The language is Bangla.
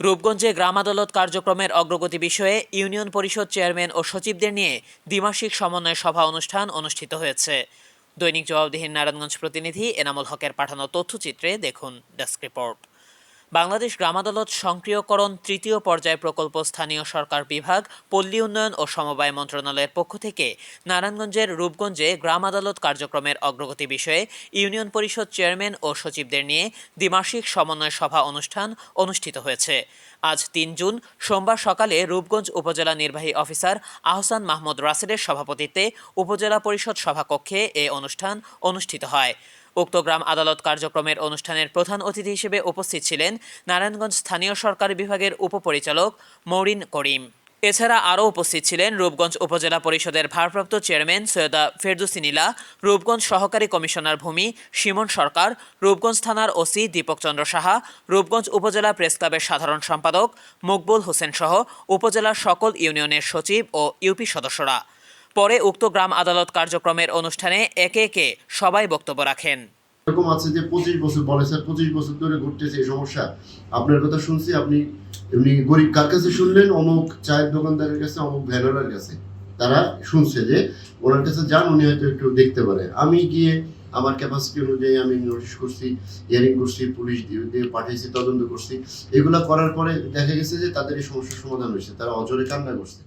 রূপগঞ্জে গ্রাম আদালত কার্যক্রমের অগ্রগতি বিষয়ে ইউনিয়ন পরিষদ চেয়ারম্যান ও সচিবদের নিয়ে দ্বিমাসিক সমন্বয় সভা অনুষ্ঠান অনুষ্ঠিত হয়েছে। দৈনিক জবাবদিহীন নারায়ণগঞ্জ প্রতিনিধি এনামুল হকের পাঠানো তথ্যচিত্রে দেখুন ডেস্ক রিপোর্ট। বাংলাদেশ গ্রাম আদালত সক্রিয়করণ তৃতীয় পর্যায় প্রকল্প স্থানীয় সরকার বিভাগ, পল্লী উন্নয়ন ও সমবায় মন্ত্রণালয়ের পক্ষ থেকে নারায়ণগঞ্জের রূপগঞ্জে গ্রাম আদালত কার্যক্রমের অগ্রগতি বিষয়ে ইউনিয়ন পরিষদ চেয়ারম্যান ও সচিবদের নিয়ে দ্বিমাসিক সমন্বয় সভা অনুষ্ঠান অনুষ্ঠিত হয়েছে। আজ তিন জুন, সোমবার সকালে রূপগঞ্জ উপজেলা নির্বাহী অফিসার আহসান মাহমুদ রাসেলের সভাপতিত্বে উপজেলা পরিষদ সভাকক্ষে এ অনুষ্ঠান অনুষ্ঠিত হয়। উক্ত গ্রাম আদালত কার্যক্রমের অনুষ্ঠানের প্রধান অতিথি হিসেবে উপস্থিত ছিলেন নারায়ণগঞ্জ স্থানীয় সরকার বিভাগের উপপরিচালক মৌরিন করিম। এছাড়া আরও উপস্থিত ছিলেন রূপগঞ্জ উপজেলা পরিষদের ভারপ্রাপ্ত চেয়ারম্যান সৈয়দা ফেরদুসি নীলা, রূপগঞ্জ সহকারী কমিশনার ভূমি সিমন সরকার, রূপগঞ্জ থানার ওসি দীপক চন্দ্র সাহা, রূপগঞ্জ উপজেলা প্রেস ক্লাবের সাধারণ সম্পাদক মকবুল হোসেন সহ উপজেলার সকল ইউনিয়নের সচিব ও ইউপি সদস্যরা। পরে উক্ত গ্রাম আদালত কার্যক্রমের অনুষ্ঠানে একে একে সবাই বক্তব্য রাখেন। এরকম আছে যে পঁচিশ বছর বলে, স্যার, পঁচিশ বছর ধরে ঘুরতেছে এই সমস্যা। আপনার কথা শুনছি, আপনি, এমনি গরিব, কার কাছে শুনলেন? অমুক চায়ের দোকানদারের কাছে, অমুক ভ্যানোলার কাছে। তারা শুনছে যে ওনার কাছে যান, উনি হয়তো একটু দেখতে পারে। আমি গিয়ে আমার ক্যাপাসিটি অনুযায়ী আমি নোটিশ করছি হিয়ারিং করছি, পুলিশ দিয়ে পাঠিয়েছি, তদন্ত করছি। এগুলা করার পরে দেখা গেছে যে তাদের এই সমস্যার সমাধান হয়েছে। তারা অজরে কান্না করছে।